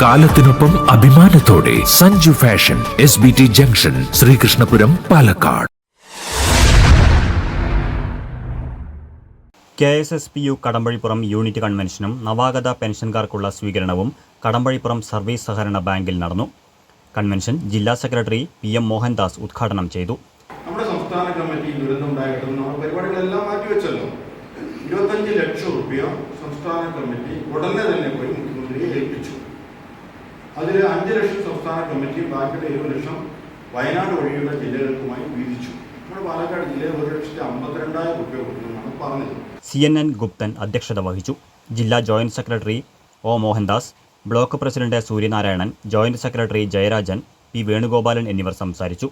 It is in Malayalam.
കാലത്തിനൊപ്പം അഭിമാനത്തോടെ Sanju fashion S B T junction Sreekrishnapuram Palakkad. K S S P U Kadambazhipuram unit കൺവെൻഷനും നവാഗത പെൻഷൻകാർക്കുള്ള സ്വീകരണവും കടമ്പഴിപ്പുറം സർവീസ് സഹകരണ ബാങ്കിൽ നടന്നു. കൺവെൻഷൻ ജില്ലാ സെക്രട്ടറി പി എം മോഹൻദാസ് ഉദ്ഘാടനം ചെയ്തു. നമ്മുടെ സംസ്ഥാന കമ്മിറ്റി ദുരന്തമുണ്ടായിട്ടും പരിപാടികളെല്ലാം മാറ്റിവെച്ചല്ലോ. ഇരുപത്തഞ്ച് ലക്ഷം റുപ്യ സംസ്ഥാന കമ്മിറ്റി ഉടനെ തന്നെ പോയി അതിൽ അഞ്ച് ലക്ഷം സംസ്ഥാന കമ്മിറ്റി ബാക്കിയുള്ള ഇരുപത് ലക്ഷം വയനാട് ഒഴികെയുള്ള ജില്ലകൾക്കുമായി വീതിച്ചു നമ്മുടെ പാലക്കാട് ജില്ലയിൽ ഒരു ലക്ഷത്തി അമ്പത്തിരണ്ടായിരം റുപ്യ കൊടുക്കുമെന്നാണ് പറഞ്ഞത്. സി എൻ എൻ ഗുപ്തൻ അധ്യക്ഷത വഹിച്ചു. ജില്ലാ joint secretary O Mohandas block president Suryanarayanan joint secretary Jayarajan P Venugopalan എന്നിവർ സംസാരിച്ചു.